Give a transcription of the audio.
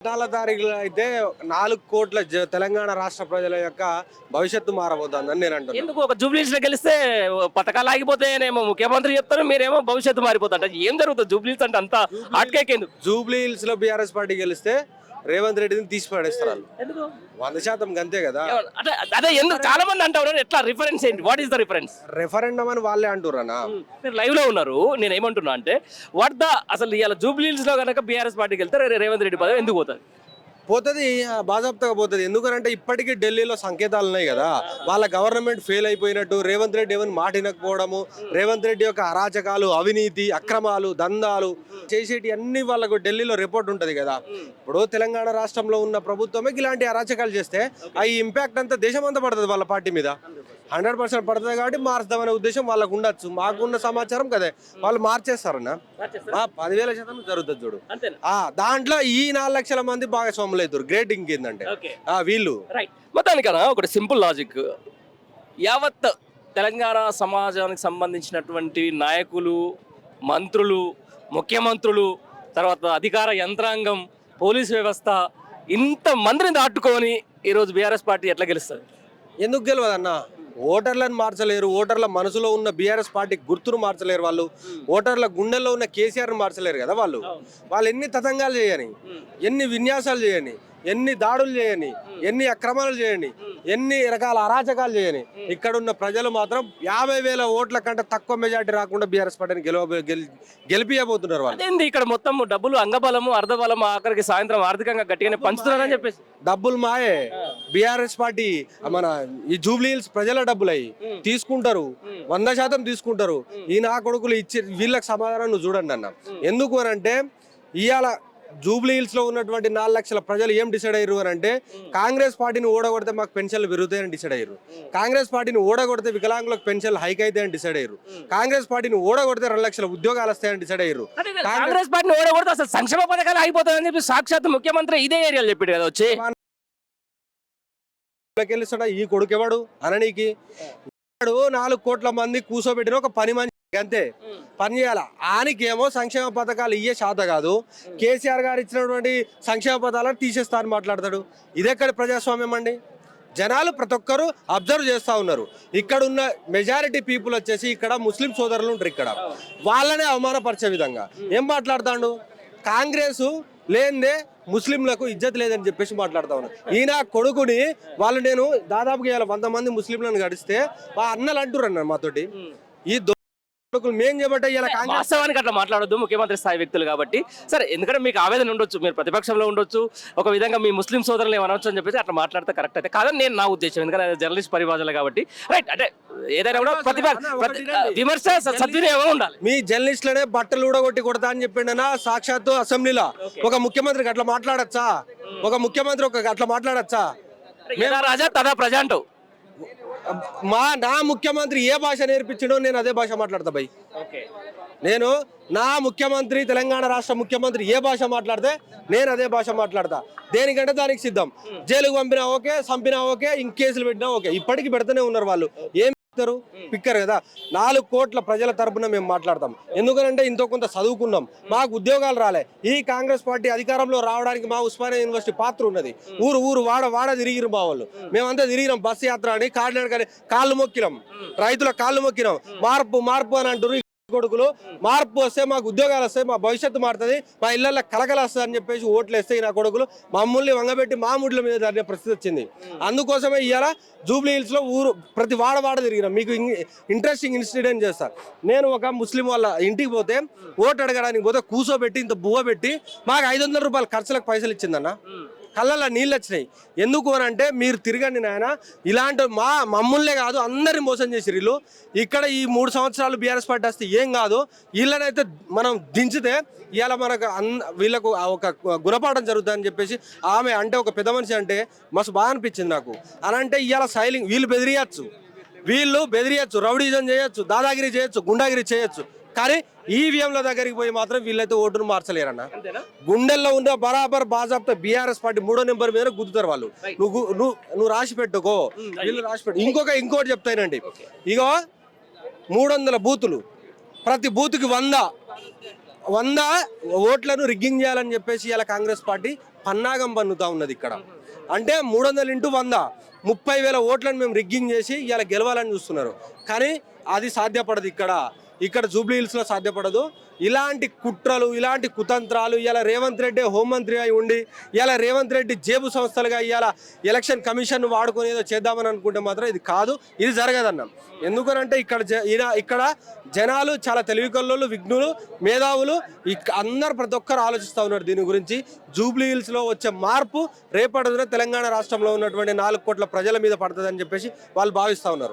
పద్నాలుగు తారీఖులో అయితే నాలుగు కోట్ల తెలంగాణ రాష్ట్ర ప్రజల యొక్క భవిష్యత్తు మారబోతుందని నేను అంటున్నాను ఎందుకు ఒక జూబ్లీస్లో గెలిస్తే పథకాలు ఆగిపోతాయనేమో ముఖ్యమంత్రి చెప్తారు మీరేమో భవిష్యత్తు మారిపోతాంట ఏం జరుగుతుంది? జూబ్లీస్ అంటే అంత అట్కేకేందుకు జూబ్లీ హిల్స్లో బీఆర్ఎస్ పార్టీ గెలిస్తే రేవంత్ రెడ్డిని తీసి పడేస్తారు వాళ్ళు. వంద శాతం గంతే కదా. అదే ఎందుకు చాలా మంది అంటారు ఎట్లా రిఫరెన్స్ ఏంటి? What is the reference referendum అని వాళ్ళే అంటున్నానా మీరు లైవ్లో ఉన్నారు నేను ఏమంటున్నా అంటే వాట్ ద అసలు ఇవాళ జూబ్లీస్లో కనుక బీఆర్ఎస్ పార్టీకి వెళ్తే రేవంత్ రెడ్డి పదవి ఎందుకు పోతుంది? పోతుంది బాజాప్తగా పోతుంది. ఎందుకంటే ఇప్పటికీ ఢిల్లీలో సంకేతాలు ఉన్నాయి కదా. వాళ్ళ గవర్నమెంట్ ఫెయిల్ అయిపోయినట్టు రేవంత్ రెడ్డి ఏమని మాట వినకపోవడము రేవంత్ రెడ్డి యొక్క అరాచకాలు అవినీతి అక్రమాలు దందాలు చేసేటి అన్ని వాళ్ళకు ఢిల్లీలో రిపోర్ట్ ఉంటుంది కదా. ఇప్పుడు తెలంగాణ రాష్ట్రంలో ఉన్న ప్రభుత్వమే ఇలాంటి అరాచకాలు చేస్తే ఆ ఇంపాక్ట్ అంతా దేశం అంతా పడుతుంది వాళ్ళ పార్టీ మీద. హండ్రెడ్ పర్సెంట్ పడుతుంది కాబట్టి మార్చుదామనే ఉద్దేశం వాళ్ళకు ఉండొచ్చు. మాకున్న సమాచారం కదే. వాళ్ళు మార్చేస్తారన్న. ఆ, పదివేల శాతం జరుగుతుంది చూడు. దాంట్లో ఈ నాలుగు లక్షల మంది భాగస్వాములు అవుతారు. గ్రేట్ ఇంకేందంటే. ఓకే. ఆ వీళ్ళు. రైట్. మొత్తానికన్నా ఒకటి సింపుల్ లాజిక్. యావత్ తెలంగాణ సమాజానికి సంబంధించినటువంటి నాయకులు మంత్రులు ముఖ్యమంత్రులు తర్వాత అధికార యంత్రాంగం పోలీస్ వ్యవస్థ ఇంత మందిని దాటుకొని ఈరోజు బీఆర్ఎస్ పార్టీ ఎట్లా గెలుస్తుంది? ఎందుకు గెలవదు అన్న ఓటర్లను మార్చలేరు ఓటర్ల మనసులో ఉన్న బీఆర్ఎస్ పార్టీ గుర్తును మార్చలేరు వాళ్ళు. ఓటర్ల గుండెల్లో ఉన్న కేసీఆర్ మార్చలేరు కదా వాళ్ళు? వాళ్ళు ఎన్ని తతంగాలు చేయని ఎన్ని విన్యాసాలు చేయని ఎన్ని దాడులు చేయని ఎన్ని అక్రమాలు చేయని ఎన్ని రకాల అరాచకాలు చేయని ఇక్కడ ఉన్న ప్రజలు మాత్రం యాభై వేల ఓట్ల కంటే తక్కువ మెజార్టీ రాకుండా బీఆర్ఎస్ పార్టీని గెలవ గెలి గెలిపియబోతున్నారు వాళ్ళు. ఇక్కడ మొత్తం డబ్బులు అంగబలము అర్ధబలము ఆఖరికి సాయంత్రం ఆర్థికంగా గట్టిగానే పంచుతున్నారని చెప్పేసి. డబ్బులు మాయే. బీఆర్ఎస్ పార్టీ మన ఈ జూబ్లీ హిల్స్ ప్రజల డబ్బులు అయ్యి తీసుకుంటారు. వంద శాతం తీసుకుంటారు. ఈ నా కొడుకులు ఇచ్చి వీళ్ళకి సమాధానం నువ్వు చూడండి అన్న. ఎందుకు అని అంటే ఇవాళ జూబ్లీ హిల్స్లో ఉన్నటువంటి నాలుగు లక్షల ప్రజలు ఏం డిసైడ్ అయ్యారు అని అంటే కాంగ్రెస్ పార్టీని ఓడగొడితే మాకు పెన్షన్లు పెరుగుతాయని డిసైడ్ అయ్యారు. కాంగ్రెస్ పార్టీని ఓడగొడితే వికలాంగులకు పెన్షన్లు హైక్ అవుతాయని డిసైడ్ అయ్యారు. కాంగ్రెస్ పార్టీని ఓడగొడితే రెండు లక్షల ఉద్యోగాలు వస్తాయని డిసైడ్ అయ్యారు. కాంగ్రెస్ పార్టీని ఓడగొడితే అసలు సంక్షేమ పథకాలు అయిపోతాయని చెప్పి సాక్షాత్ ముఖ్యమంత్రి ఇదే ఏరియాలో చెప్పాడు కదా వచ్చి. వెళ్ళిస్తాడా ఈ కొడుకెవాడు అననీకి. వాడు నాలుగు కోట్ల మంది కూర్చోబెట్టిన ఒక పని మనిషి అంతే. పని చేయాల? ఆయనకేమో సంక్షేమ పథకాలు ఇయ్యే శాత కాదు. కేసీఆర్ గారు ఇచ్చినటువంటి సంక్షేమ పథకాలను తీసేస్తా అని మాట్లాడతాడు. ఇదెక్కడ ప్రజాస్వామ్యం అండి? జనాలు ప్రతి ఒక్కరు అబ్జర్వ్ చేస్తూ ఉన్నారు. ఇక్కడ ఉన్న మెజారిటీ పీపుల్ వచ్చేసి ఇక్కడ ముస్లిం సోదరులు ఉంటారు ఇక్కడ. వాళ్ళనే అవమానపరిచే విధంగా. ఏం మాట్లాడతాడు? కాంగ్రెస్ లేనిదే ముస్లింలకు ఇజ్జత్ లేదని చెప్పేసి మాట్లాడుతా ఉన్నారు ఈయన కొడుకుని వాళ్ళు నేను దాదాపుగా ఇవాళ వంద మంది ముస్లింలను గడిస్తే మా అన్నలు అంటున్నారు మాతోటి. ఈ మేం ఇలా వాస్తవానికి అట్లా మాట్లాడొద్దు ముఖ్యమంత్రి స్థాయి వ్యక్తులు కాబట్టి. సరే ఎందుకంటే మీకు ఆవేదన ఉండొచ్చు మీరు ప్రతిపక్షంలో ఉండొచ్చు ఒక విధంగా మీ ముస్లిం సోదరులు ఏమనొచ్చు అని చెప్పేసి అట్లా మాట్లాడితే కరెక్ట్ అయితే. కాదని నేను నా ఉద్దేశం ఎందుకంటే జర్నలిస్ట్ పరిభాషలు కాబట్టి. రైట్ అంటే ఏదైనా కూడా ప్రతిభ ప్రతి- విమర్శ సద్వినియోగం ఉండాలి. మీ జర్నలిస్టులనే బట్టలు ఊడగొట్టి కొడతా అని చెప్పిండనా? సాక్షాత్తు అసెంబ్లీలో. ఒక ముఖ్యమంత్రికి అట్లా మాట్లాడచ్చా? ఒక ముఖ్యమంత్రి ఒక అట్లా మాట్లాడచ్చా? రాజా తదా ప్రజ అంటావు మా నా ముఖ్యమంత్రి ఏ భాష నేర్పించడో నేను అదే భాష మాట్లాడతా బై. నేను నా ముఖ్యమంత్రి తెలంగాణ రాష్ట్ర ముఖ్యమంత్రి ఏ భాష మాట్లాడితే నేను అదే భాష మాట్లాడతా. దేనికంటే దానికి సిద్ధం. జైలుకు పంపినా ఓకే చంపినా ఓకే ఇంక కేసులు పెట్టినా ఓకే. ఇప్పటికి పెడుతూనే ఉన్నారు వాళ్ళు. ఏం ఇస్తారు పిక్కరు కదా. నాలుగు కోట్ల ప్రజల తరపున మేము మాట్లాడతాం. ఎందుకనంటే ఇంతో కొంత చదువుకున్నాం. మాకు ఉద్యోగాలు రాలే. ఈ కాంగ్రెస్ పార్టీ అధికారంలో రావడానికి మా ఉస్మానియా యూనివర్సిటీ పాత్ర ఉన్నది. ఊరు ఊరు వాడ వాడ తిరిగిరు మా వాళ్ళు. మేమంతా తిరిగినాం. బస్సు యాత్ర అని కాళ్ళ కాళ్ళు మొక్కినాం. రైతుల కాళ్ళు మొక్కినాం. మార్పు మార్పు అని అంటారు కొడుకులు మార్పు వస్తే మాకు ఉద్యోగాలు వస్తాయి మా భవిష్యత్తు మారుతుంది మా ఇళ్ళల్లో కలకలు వస్తుంది అని చెప్పేసి ఓట్లు వేస్తాయి నా కొడుకులు మమ్మల్ని వంగబెట్టి మా ముడ్ల మీద జరిగే పరిస్థితి వచ్చింది. అందుకోసమే ఇవాళ జూబ్లీ హిల్స్లో ఊరు ప్రతి వాడ వాడ తిరిగిన. మీకు ఇంట్రెస్టింగ్ ఇన్సిడెంట్ చేస్తా. నేను ఒక ముస్లిం వాళ్ళ ఇంటికి పోతే ఓటు అడగడానికి పోతే కూసోబెట్టి ఇంత బువ్వ పెట్టి మాకు ఐదు వందల రూపాయల ఖర్చులకు పైసలు ఇచ్చిందన్న. కళ్ళల్లో నీళ్ళు వచ్చినాయి. ఎందుకు అని అంటే మీరు తిరగండి నాయన. ఇలాంటి మా మమ్మల్నే కాదు అందరిని మోసం చేసి వీళ్ళు. ఇక్కడ ఈ మూడు సంవత్సరాలు బీఆర్ఎస్ పార్టీ వస్తే ఏం కాదు. వీళ్ళనైతే మనం దించితే ఇవాళ మనకు అన్ వీళ్ళకు ఒక గుణపాఠం జరుగుతుందని చెప్పేసి ఆమె అంటే ఒక పెద్ద మనిషి అంటే మస్తు బాగా అనిపించింది నాకు. అని అంటే ఇవాళ సైలింగ్ వీళ్ళు బెదిరియచ్చు. వీళ్ళు బెదిరియచ్చు రౌడీజం చేయొచ్చు దాదాగిరి చేయొచ్చు గుండాగిరి చేయొచ్చు. కానీ ఈవీఎంల దగ్గరికి పోయి మాత్రం వీళ్ళైతే ఓటును మార్చలేరన్న. గుండెల్లో ఉన్న బరాబర్ బాజాబ్తో బీఆర్ఎస్ పార్టీ మూడో నెంబర్ మీద గుద్దుతారు వాళ్ళు. నువ్వు నువ్వు నువ్వు రాసి పెట్టుకో. వీళ్ళు రాసి పెట్టు. ఇంకొక ఇంకోటి చెప్తానండి. ఇగో మూడు వందల బూతులు. ప్రతి బూత్కి వంద. వంద ఓట్లను రిగ్గింగ్ చేయాలని చెప్పేసి ఇలా కాంగ్రెస్ పార్టీ పన్నాగం పన్నుతా ఉన్నది ఇక్కడ. అంటే మూడు వందలు ఇంటూ వంద. ముప్పై వేల ఓట్లను మేము రిగ్గింగ్ చేసి ఇలా గెలవాలని చూస్తున్నారు. కానీ అది సాధ్యపడదు ఇక్కడ. ఇక్కడ జూబ్లీ హిల్స్లో సాధ్యపడదు. ఇలాంటి కుట్రలు ఇలాంటి కుతంత్రాలు ఇలా రేవంత్ రెడ్డి హోంమంత్రి అయి ఉండి ఇలా రేవంత్ రెడ్డి జేబు సంస్థలుగా ఇవాళ ఎలక్షన్ కమిషన్ వాడుకొని ఏదో చేద్దామని అనుకుంటే మాత్రం ఇది కాదు ఇది జరగదన్నాం. ఎందుకనంటే ఇక్కడ జ- ఇక్కడ జనాలు చాలా తెలివికల్లోళ్ళు విఘ్నులు మేధావులు అందరు ప్రతి ఒక్కరు ఆలోచిస్తూ ఉన్నారు దీని గురించి. జూబ్లీ హిల్స్లో వచ్చే మార్పు రేపటిన తెలంగాణ రాష్ట్రంలో ఉన్నటువంటి నాలుగు కోట్ల ప్రజల మీద పడుతుందని చెప్పేసి వాళ్ళు భావిస్తూ ఉన్నారు.